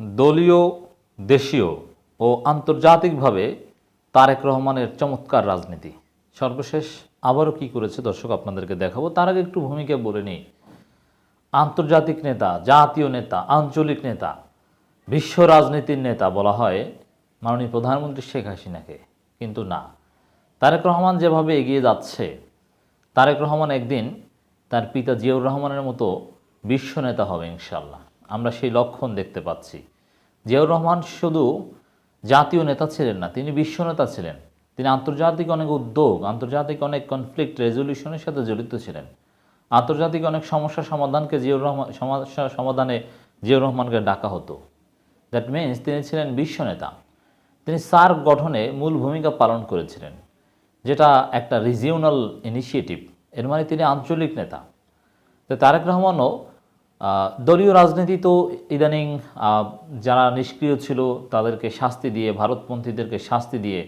দলীয়, দেশীয় ও আন্তর্জাতিকভাবে তারেক রহমানের চমৎকার রাজনীতি। সর্বশেষ আবারও কি করেছে দর্শক আপনাদেরকে দেখাবো। তার আগে একটু ভূমিকা বলে নিই। আন্তর্জাতিক নেতা, জাতীয় নেতা, আঞ্চলিক নেতা, বিশ্ব রাজনীতির নেতা বলা হয় মাননীয় প্রধানমন্ত্রী শেখ হাসিনাকে। কিন্তু না, তারেক রহমান যেভাবে এগিয়ে যাচ্ছে, তারেক রহমান একদিন তার পিতা জিয়াউর রহমানের মতো বিশ্ব নেতা হবে ইনশাল্লাহ আমরা সেই লক্ষণ দেখতে পাচ্ছি। জিয়াউর রহমান শুধু জাতীয় নেতা ছিলেন না, তিনি বিশ্ব নেতা ছিলেন। তিনি আন্তর্জাতিক অনেক উদ্যোগ, আন্তর্জাতিক অনেক কনফ্লিক্ট রেজলিউশনের সাথে জড়িত ছিলেন। আন্তর্জাতিক অনেক সমস্যা সমাধানকে জিয়াউর রহমান সমস্যা সমাধানে জিয়াউর রহমানকে ডাকা হতো। দ্যাট মিন্স তিনি ছিলেন বিশ্ব নেতা। তিনি সার্ক গঠনে মূল ভূমিকা পালন করেছিলেন, যেটা একটা রিজিওনাল ইনিশিয়েটিভ এর মানে তিনি আঞ্চলিক নেতা। তো তারেক রহমানও দলীয় রাজনীতি তো ইদানিং যারা নিষ্ক্রিয় ছিল তাদেরকে শাস্তি দিয়ে, ভারতপন্থীদেরকে শাস্তি দিয়ে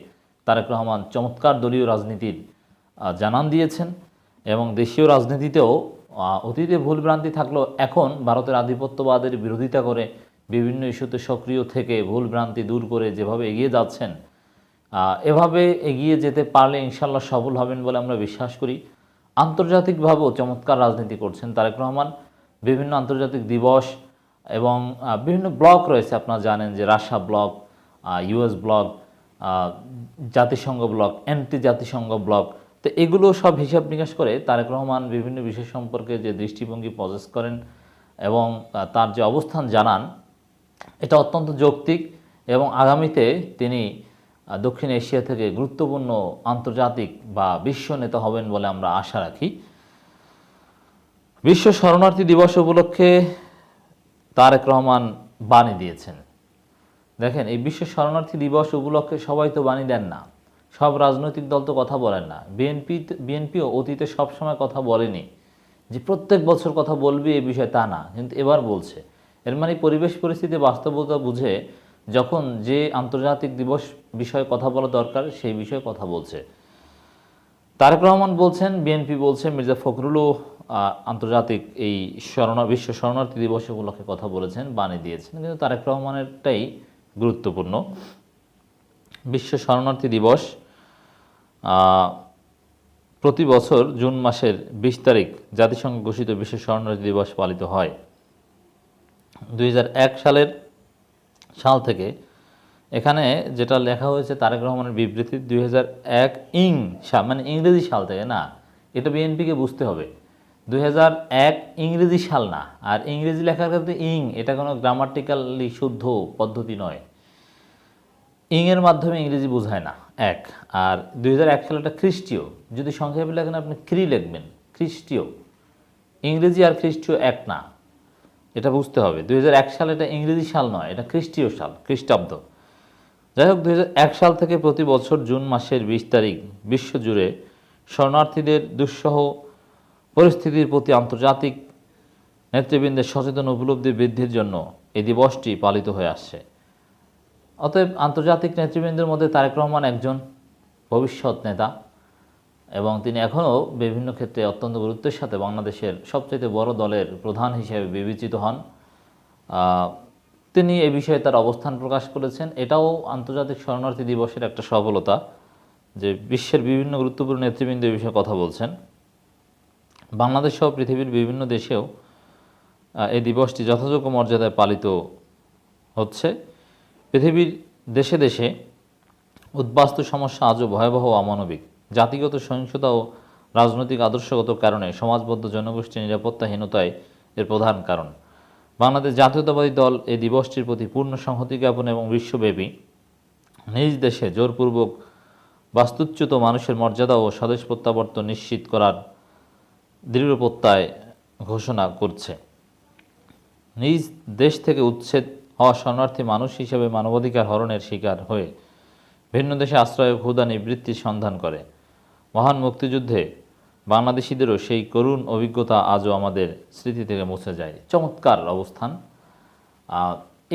তারেক রহমান চমৎকার দলীয় রাজনীতির জানান দিয়েছেন এবং দেশীয় রাজনীতিতেও অতীতে ভুলভ্রান্তি থাকলেও এখন ভারতের আধিপত্যবাদের বিরোধিতা করে বিভিন্ন ইস্যুতে সক্রিয় থেকে ভুলভ্রান্তি দূর করে যেভাবে এগিয়ে যাচ্ছেন এভাবে এগিয়ে যেতে পারলে ইনশাল্লাহ সফল হবেন বলে আমরা বিশ্বাস করি। আন্তর্জাতিকভাবেও চমৎকার রাজনীতি করছেন তারেক রহমান। বিভিন্ন আন্তর্জাতিক দিবস এবং বিভিন্ন ব্লক রয়েছে। আপনারা জানেন যে রাশা ব্লক ইউএস ব্লক জাতিসংঘ ব্লক অ্যান্টি জাতিসংঘ ব্লক। তো এগুলো সব হিসাব নিকাশ করে তারেক রহমান বিভিন্ন বিষয় সম্পর্কে যে দৃষ্টিভঙ্গি পজেস করেন এবং তার যে অবস্থান জানান, এটা অত্যন্ত যৌক্তিক এবং আগামীতে তিনি দক্ষিণ এশিয়া থেকে গুরুত্বপূর্ণ আন্তর্জাতিক বা বিশ্ব নেতা হবেন বলে আমরা আশা রাখি। বিশ্ব শরণার্থী দিবস উপলক্ষে তারেক রহমান বাণী দিয়েছেন। দেখেন, এই বিশ্ব শরণার্থী দিবস উপলক্ষে সবাই তো বাণী দেন না। সব রাজনৈতিক দল তো কথা বলেন না। বিএনপি বিএনপিও অতীতে সবসময় কথা বলেনি যে প্রত্যেক বছর কথা বলবি এ বিষয়ে তা না। কিন্তু এবার বলছে। এর মানে পরিবেশ পরিস্থিতি বাস্তবতা বুঝে যখন যে আন্তর্জাতিক দিবস বিষয়ে কথা বলা দরকার, সেই বিষয়ে কথা বলছে। তারেক রহমান বলছেন, বিএনপি বলছে, মির্জা ফখরুলও আন্তর্জাতিক এই শরণা, বিশ্ব শরণার্থী দিবস উপলক্ষে কথা বলেছেন, বাণী দিয়েছেন। কিন্তু তারেক রহমানেরটাই গুরুত্বপূর্ণ। বিশ্ব শরণার্থী দিবস প্রতি বছর জুন মাসের বিশ তারিখ জাতিসংঘ ঘোষিত বিশ্ব শরণার্থী দিবস পালিত হয়। দুই হাজার এক সালের সাল থেকে এখানে যেটা লেখা হয়েছে তারেক রহমানের বিবৃতি দুই এক ইং সাল মানে ইংরেজি সাল থেকে, না, এটা বিএনপিকে বুঝতে হবে। দুই এক ইংরেজি সাল না, আর ইংরেজি লেখার ক্ষেত্রে ইং, এটা কোনো গ্রামাটিক্যালি শুদ্ধ পদ্ধতি নয়। ইং এর মাধ্যমে ইংরেজি বোঝায় না, এক। আর দুই এক সালটা খ্রিস্টীয়, যদি সংক্ষেপে লেখেন আপনি খ্রি লিখবেন, খ্রিস্টীয়। ইংরেজি আর খ্রিস্টীয় এক না, এটা বুঝতে হবে। দু হাজার এক সাল এটা ইংরেজি সাল নয়, এটা খ্রিস্টীয় সাল, খ্রিস্টাব্দ। যাই হোক এক সাল থেকে প্রতি বছর জুন মাসের বিশ তারিখ বিশ্বজুড়ে শরণার্থীদের দুঃসহ পরিস্থিতির প্রতি আন্তর্জাতিক নেতৃবৃন্দের সচেতন উপলব্ধি বৃদ্ধির জন্য এই দিবসটি পালিত হয়ে আসছে। অতএব আন্তর্জাতিক নেতৃবৃন্দের মধ্যে তারেক রহমান একজন ভবিষ্যৎ নেতা এবং তিনি এখনও বিভিন্ন ক্ষেত্রে অত্যন্ত গুরুত্বের সাথে বাংলাদেশের সবচেয়ে বড় দলের প্রধান হিসেবে বিবেচিত হন। তিনি এ বিষয়ে তার অবস্থান প্রকাশ করেছেন। এটাও আন্তর্জাতিক শরণার্থী দিবসের একটা সফলতা যে বিশ্বের বিভিন্ন গুরুত্বপূর্ণ নেতৃবৃন্দ এই বিষয়ে কথা বলছেন। বাংলাদেশ সহ পৃথিবীর বিভিন্ন দেশেও এই দিবসটি যথাযোগ্য মর্যাদায় পালিত হচ্ছে। পৃথিবীর দেশে দেশে উদ্বাস্তু সমস্যা আজও ভয়াবহ অমানবিক। জাতিগত সহিংসতা ও রাজনৈতিক আদর্শগত কারণে সমাজবদ্ধ জনগোষ্ঠীর নিরাপত্তাহীনতায় এর প্রধান কারণ। বাংলাদেশ জাতীয়তাবাদী দল এই দিবসটির প্রতি পূর্ণ সংহতি জ্ঞাপন এবং বিশ্বব্যাপী নিজ দেশে জোরপূর্বক বাস্তুচ্যুত মানুষের মর্যাদা ও স্বদেশ প্রত্যাবর্তন নিশ্চিত করার দৃঢ় প্রত্যয় ঘোষণা করছে। নিজ দেশ থেকে উচ্ছেদ হওয়া শরণার্থী মানুষ হিসেবে মানবাধিকার হরণের শিকার হয়ে ভিন্ন দেশে আশ্রয় ক্ষুদা নিবৃত্তির সন্ধান করে। মহান মুক্তিযুদ্ধে বাংলাদেশিদেরও সেই করুণ অভিজ্ঞতা আজও আমাদের স্মৃতি থেকে মুছে যায়। চমৎকার অবস্থান।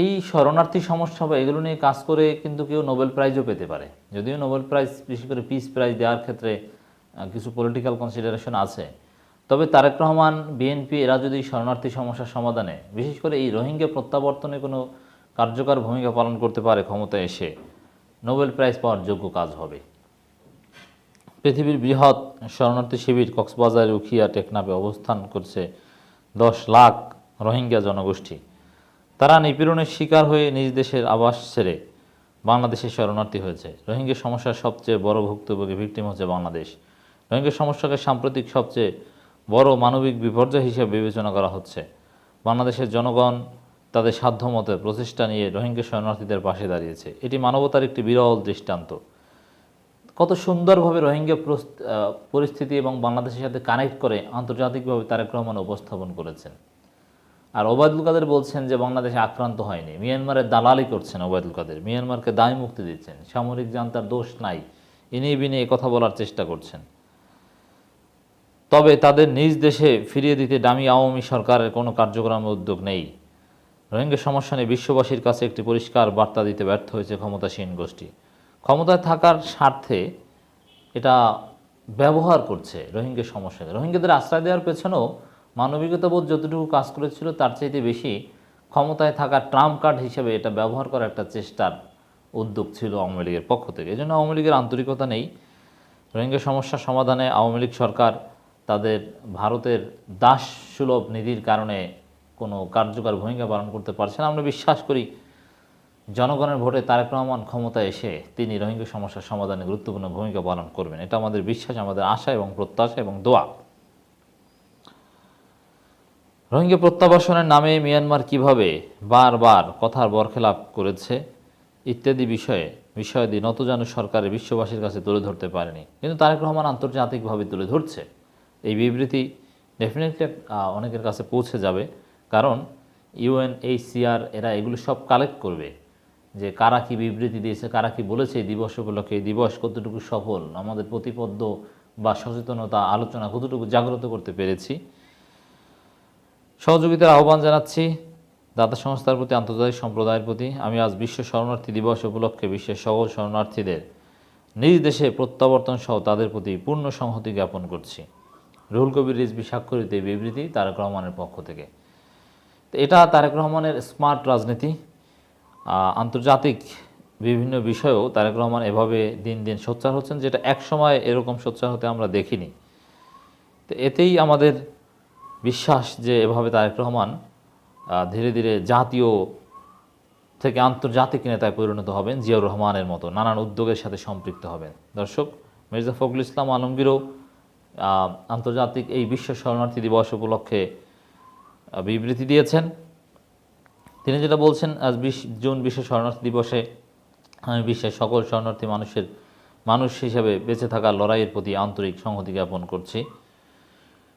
এই শরণার্থী সমস্যা বা এগুলো নিয়ে কাজ করে কিন্তু কেউ নোবেল প্রাইজও পেতে পারে। যদিও নোবেল প্রাইজ, বিশেষ করে পিস প্রাইজ দেওয়ার ক্ষেত্রে কিছু পলিটিক্যাল কনসিডারেশন আছে। তবে তারেক রহমান বিএনপি এরা যদি শরণার্থী সমস্যার সমাধানে, বিশেষ করে এই রোহিঙ্গা প্রত্যাবর্তনে কোনো কার্যকর ভূমিকা পালন করতে পারে ক্ষমতায় এসে, নোবেল প্রাইজ পাওয়ার যোগ্য কাজ হবে। পৃথিবীর বৃহৎ শরণার্থী শিবির কক্সবাজার উখিয়া টেকনাফে অবস্থান করছে দশ লাখ রোহিঙ্গা জনগোষ্ঠী। তারা নিপীড়নের শিকার হয়ে নিজ দেশের আবাস ছেড়ে বাংলাদেশে শরণার্থী হয়েছে। রোহিঙ্গা সমস্যার সবচেয়ে বড় ভুক্তভোগী ভিকটিম হচ্ছে বাংলাদেশ। রোহিঙ্গা সমস্যাকে সাম্প্রতিক সবচেয়ে বড় মানবিক বিপর্যয় হিসেবে বিবেচনা করা হচ্ছে। বাংলাদেশের জনগণ তাদের সাধ্যমতো প্রচেষ্টা নিয়ে রোহিঙ্গা শরণার্থীদের পাশে দাঁড়িয়েছে। এটি মানবতার একটি বিরল দৃষ্টান্ত। কত সুন্দরভাবে রোহিঙ্গা প্রস- পরিস্থিতি এবং বাংলাদেশের সাথে কানেক্ট করে আন্তর্জাতিকভাবে তারেক রহমান উপস্থাপন করেছেন। আর ওবায়দুল কাদের বলছেন যে বাংলাদেশে আক্রান্ত হয়নি। মিয়ানমারের দালালি করছেন ওবায়দুল কাদের। মিয়ানমারকে দায় মুক্তি দিচ্ছেন। সামরিক জান্তার দোষ নাই। ইনি বিনে কথা বলার চেষ্টা করছেন। তবে তাদের নিজ দেশে ফিরিয়ে দিতে দামি আওয়ামী সরকারের কোনো কার্যক্রম উদ্যোগ নেই। রোহিঙ্গা সমস্যা নিয়ে বিশ্ববাসীর কাছে একটি পরিষ্কার বার্তা দিতে ব্যর্থ হয়েছে ক্ষমতাসীন গোষ্ঠী। ক্ষমতায় থাকার স্বার্থে এটা ব্যবহার করছে রোহিঙ্গা সমস্যাকে রোহিঙ্গাদের আশ্রয় দেওয়ার পেছনেও মানবিকতাবোধ যতটুকু কাজ করেছিল, তার চাইতে বেশি ক্ষমতায় থাকা ট্রাম্প কার্ড হিসেবে এটা ব্যবহার করার একটা চেষ্টার উদ্যোগ ছিল আওয়ামী লীগের পক্ষ থেকে। এই জন্য আওয়ামী লীগের আন্তরিকতা নেই। রোহিঙ্গা সমস্যা সমাধানে আওয়ামী লীগ সরকার তাদের ভারতের দাস সুলভ নীতির কারণে কোনো কার্যকর ভূমিকা পালন করতে পারছে না। আমরা বিশ্বাস করি জনগণের ভোটে তারেক রহমান ক্ষমতায় এসে তিনি রোহিঙ্গা সমস্যার সমাধানে গুরুত্বপূর্ণ ভূমিকা পালন করবেন। এটা আমাদের বিশ্বাস, আমাদের আশা এবং প্রত্যাশা এবং দোয়া। রোহিঙ্গা প্রত্যাবাসনের নামে মিয়ানমার কীভাবে বারবার কথার বরখেলাপ করেছে, ইত্যাদি বিষয়ে বিষয়াদি নতজানু সরকারের বিশ্ববাসীর কাছে তুলে ধরতে পারেনি। কিন্তু তারেক রহমান আন্তর্জাতিকভাবে তুলে ধরছে। এই বিবৃতি ডেফিনেটলি অনেকের কাছে পৌঁছে যাবে। কারণ ইউএনএইচসিআর, এরা এগুলো সব কালেক্ট করবে। যে কারা কি বিবৃতি দিয়েছে, কারা কি বলেছে এই দিবস উপলক্ষে, এই দিবস কতটুকু সফল, আমাদের প্রতিপদ্য বা সচেতনতা আলোচনা কতটুকু জাগ্রত করতে পেরেছি। সহযোগিতার আহ্বান জানাচ্ছি দাতা সংস্থার প্রতি, আন্তর্জাতিক সম্প্রদায়ের প্রতি। আমি আজ বিশ্ব শরণার্থী দিবস উপলক্ষে বিশ্বের সকল শরণার্থীদের নিজ দেশে প্রত্যাবর্তন সহ তাদের প্রতি পূর্ণ সংহতি জ্ঞাপন করছি। রুহুল কবির রিজবি স্বাক্ষরিত এই বিবৃতি তারেক রহমানের পক্ষ থেকে। তো এটা তারেক রহমানের স্মার্ট রাজনীতি। আন্তর্জাতিক বিভিন্ন বিষয়েও তারেক রহমান এভাবে দিন দিন সোচ্চার হচ্ছেন, যেটা এক সময় এরকম সোচ্চার হতে আমরা দেখিনি। তো এতেই আমাদের বিশ্বাস যে এভাবে তারেক রহমান ধীরে ধীরে জাতীয় থেকে আন্তর্জাতিক নেতায় পরিণত হবেন, জিয়াউর রহমানের মতো, নানান উদ্যোগের সাথে সম্পৃক্ত হবেন। দর্শক, মির্জা ফখরুল ইসলাম আলমগীরও আন্তর্জাতিক এই বিশ্ব শরণার্থী দিবস উপলক্ষে বিবৃতি দিয়েছেন। তিনি যেটা বলছেন, আজ বিশ, জুন বিশ্ব শরণার্থী দিবসে আমি বিশ্বের সকল শরণার্থী মানুষের, মানুষ হিসেবে বেঁচে থাকা লড়াইয়ের প্রতি আন্তরিক সংহতি জ্ঞাপন করছি।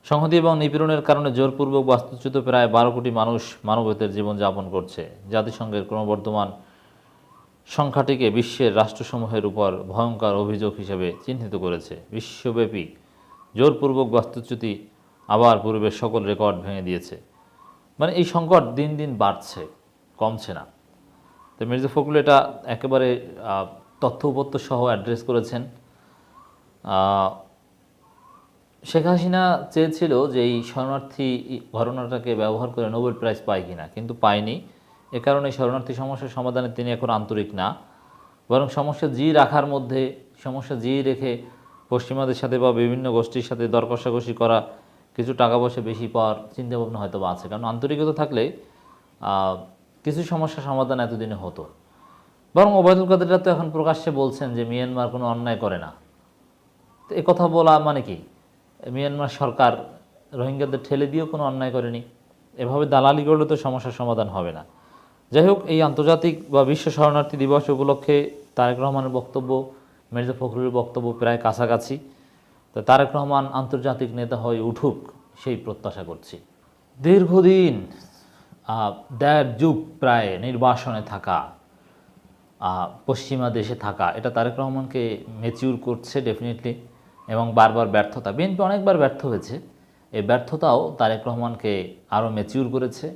সংহতি এবং নিপীড়নের কারণে জোরপূর্বক বাস্তুচ্যুত প্রায় বারো কোটি মানুষ মানবতের জীবনযাপন করছে। জাতিসংঘের ক্রমবর্ধমান সংখ্যাটিকে বিশ্বের রাষ্ট্রসমূহের উপর ভয়ঙ্কর অভিযোগ হিসেবে চিহ্নিত করেছে। বিশ্বব্যাপী জোরপূর্বক বাস্তুচ্যুতি আবার পূর্বের সকল রেকর্ড ভেঙে দিয়েছে। মানে এই সংকট দিন দিন বাড়ছে, কমছে না। তো মির্জা ফখরুল এটা একেবারে তথ্য উপত্য সহ অ্যাড্রেস করেছেন। শেখ হাসিনা চেয়েছিল যে এই শরণার্থী ঘটনাটাকে ব্যবহার করে নোবেল প্রাইজ পায় কিনা, কিন্তু পায়নি। এ কারণে শরণার্থী সমস্যার সমাধানে তিনি এখন আন্তরিক না। বরং সমস্যা জি রাখার মধ্যে, সমস্যা জি রেখে পশ্চিমাদের সাথে বা বিভিন্ন গোষ্ঠীর সাথে দর কষাকষি করা কিছু টাকা পয়সা বেশি পাওয়ার চিন্তাভাবনা হয়তো বা আছে। কারণ আন্তরিকতা থাকলে কিছু সমস্যা সমাধান এতদিনে হতো। বরং ওবায়দুল কাদেররা তো এখন প্রকাশ্যে বলছেন যে মিয়ানমার কোনো অন্যায় করে না। তো এ কথা বলা মানে কি? মিয়ানমার সরকার রোহিঙ্গাদের ঠেলে দিয়েও কোনো অন্যায় করেনি। এভাবে দালালি করলে তো সমস্যার সমাধান হবে না। যাই হোক, এই আন্তর্জাতিক বা বিশ্ব শরণার্থী দিবস উপলক্ষে তারেক রহমানের বক্তব্য, মির্জা ফখরুলের বক্তব্য প্রায় কাছাকাছি। তো তারেক রহমান আন্তর্জাতিক নেতা হয়ে উঠুক, সেই প্রত্যাশা করছি। দীর্ঘদিন দেড় যুগ প্রায় নির্বাসনে থাকা পশ্চিমা দেশে থাকা, এটা তারেক রহমানকে মেচিউর করছে ডেফিনেটলি এবং বারবার ব্যর্থতা, বিএনপি অনেকবার ব্যর্থ হয়েছে। এই ব্যর্থতাও তারেক রহমানকে আরও মেচিউর করেছে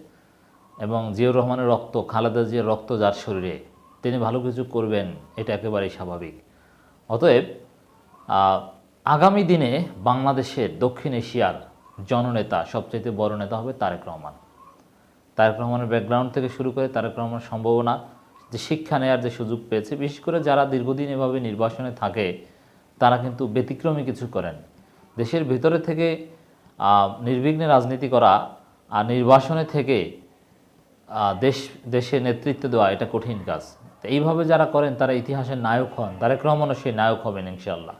এবং জিয়াউর রহমানের রক্ত, খালেদা জিয়ার রক্ত যার শরীরে, তিনি ভালো কিছু করবেন, এটা একেবারেই স্বাভাবিক। অতএব আগামী দিনে বাংলাদেশের দক্ষিণ এশিয়ার জননেতা, সবচাইতে বড় নেতা হবে তারেক রহমান। তারেক রহমানের ব্যাকগ্রাউন্ড থেকে শুরু করে তারেক রহমানের সম্ভাবনা, যে শিক্ষা নেওয়ার যে সুযোগ পেয়েছে, বিশেষ করে যারা দীর্ঘদিন এভাবে নির্বাসনে থাকে, তারা কিন্তু ব্যতিক্রমী কিছু করেন। দেশের ভেতরে থেকে নির্বিঘ্নে রাজনীতি করা আর নির্বাসনে থেকে দেশ, দেশে নেতৃত্ব দেওয়া, এটা কঠিন কাজ। এইভাবে যারা করেন, তারা ইতিহাসের নায়ক হন, তারেক রহমানও সেই নায়ক হবেন ইনশাল্লাহ